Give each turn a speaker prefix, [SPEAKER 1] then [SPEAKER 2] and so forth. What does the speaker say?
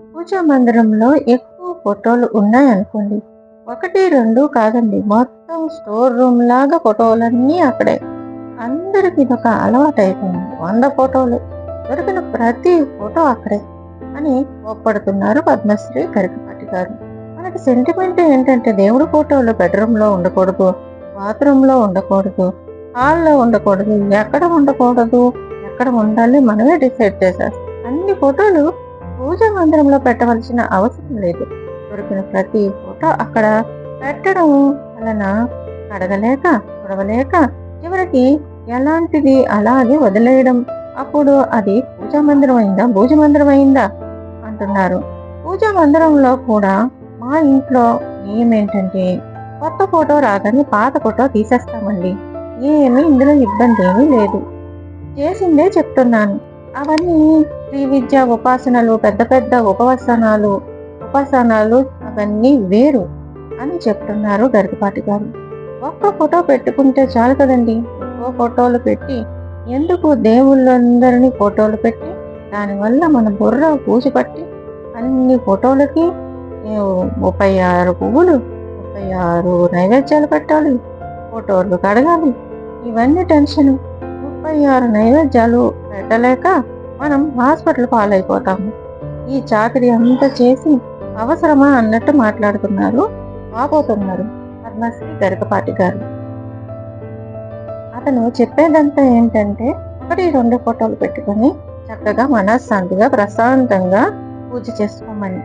[SPEAKER 1] పూజా మందిరంలో ఎక్కువ ఫోటోలు ఉన్నాయనుకోండి. ఒకటి రెండు కాదండి. మొత్తం స్టోర్ రూమ్ లాగా ఫోటోలన్నీ అక్కడే. అందరికి ఇదొక అలవాటు అయిపోయింది. వంద ఫోటోలు. దొరికిన ప్రతి ఫోటో అక్కడే అని కోప్పడుతున్నారు పద్మశ్రీ కరికపాటి గారు. మనకి సెంటిమెంట్ ఏంటంటే దేవుడు ఫోటోలు బెడ్రూమ్లో ఉండకూడదు బాత్రూంలో ఉండకూడదు హాల్లో ఉండకూడదు ఎక్కడ ఉండకూడదు ఎక్కడ ఉండాలి మనమే డిసైడ్ చేసేస్తాం అన్ని ఫోటోలు పూజా మందిరంలో పెట్టవలసిన అవసరం లేదు. దొరికిన ప్రతి ఫోటో అక్కడ పెట్టడం వలన కడగలేక చూడవలేక చివరికి ఎలాంటిది అలాగే వదిలేయడం. అప్పుడు అది పూజా మందిరం అయిందా భూజ మందిరం అయిందా అంటున్నారు. పూజా మందిరంలో కూడా మా ఇంట్లో నియమం ఏంటంటే కొత్త ఫోటో రాగానే పాత ఫోటో తీసేస్తామండి. ఏమీ ఇందులో ఇబ్బంది ఏమీ లేదు. చేసిందే చెప్తున్నాను. అవన్నీ శ్రీ విద్య ఉపాసనలు పెద్ద పెద్ద ఉపవసనాలు ఉపాసనాలు అవన్నీ వేరు అని చెప్తున్నారు గరికపాటి గారు. ఒక్క ఫోటో పెట్టుకుంటే చాలు కదండి. ఒక్కో ఫోటోలు పెట్టి ఎందుకు దేవుళ్ళందరినీ ఫోటోలు పెట్టి దానివల్ల మన బుర్ర పూసిపట్టి అన్ని ఫోటోలకి ముప్పై ఆరు పువ్వులు ముప్పై ఆరు నైవేద్యాలు పెట్టాలి ఫోటోలు కడగాలి. ఇవన్నీ టెన్షన్. ముప్పై ఆరు నైవేద్యాలు పెట్టలేక మనం హాస్పిటల్ పాలైపోతాము. ఈ చాకరీ అంతా చేసి అవసరమా అన్నట్టు మాట్లాడుతున్నారు వాపోతున్నారు పద్మశ్రీ గరికపాటి గారు. అతను చెప్పేదంతా ఏంటంటే ఒకటి రెండు ఫోటోలు పెట్టుకొని చక్కగా మనశ్శాంతిగా ప్రశాంతంగా పూజ చేసుకోమని.